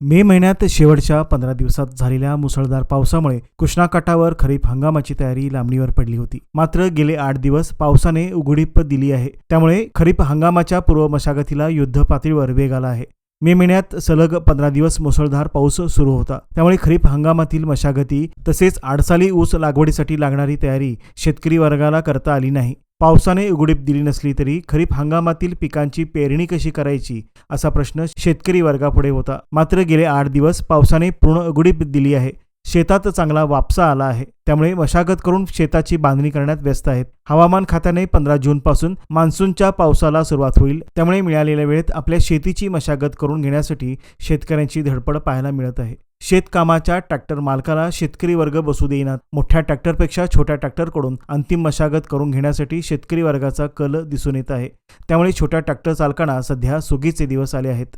मे महिन्यात शेवटच्या पंधरा दिवसात झालेल्या मुसळधार पावसामुळे कृष्णाकाठावर खरीप हंगामाची तयारी लांबणीवर पडली होती. मात्र गेले आठ दिवस पावसाने उघडीप दिली आहे. त्यामुळे खरीप हंगामाच्या पूर्व मशागतीला युद्ध पातळीवर वेग आला आहे. मे महिन्यात सलग पंधरा दिवस मुसळधार पाऊस सुरू होता. त्यामुळे खरीप हंगामातील मशागती तसेच आडसाली ऊस लागवडीसाठी लागणारी तयारी शेतकरी वर्गाला करता आली नाही. पावसाने उघडीप दिली नसली तरी खरीप हंगामातील पिकांची पेरणी कशी करायची असा प्रश्न शेतकरी वर्गापुढे होता. मात्र गेले आठ दिवस पावसाने पूर्ण उघडीप दिली आहे. शेतात चांगला वापसा आला आहे. त्यामुळे मशागत करून शेताची बांधणी करण्यात व्यस्त आहेत. हवामान खात्याने पंधरा जून पासून मान्सूनच्या पावसाला सुरुवात होईल. त्यामुळे मिळालेल्या वेळेत आपल्या शेतीची मशागत करून घेण्यासाठी शेतकऱ्यांची धडपड पाहायला मिळत आहे. शेतकामाच्या ट्रॅक्टर मालकाला शेतकरी वर्ग बसू देईनात. मोठ्या ट्रॅक्टरपेक्षा छोट्या ट्रॅक्टरकडून अंतिम मशागत करून घेण्यासाठी शेतकरी वर्गाचा कल दिसून येत आहे. त्यामुळे छोट्या ट्रॅक्टर चालकांना सध्या सुगीचे दिवस आले आहेत.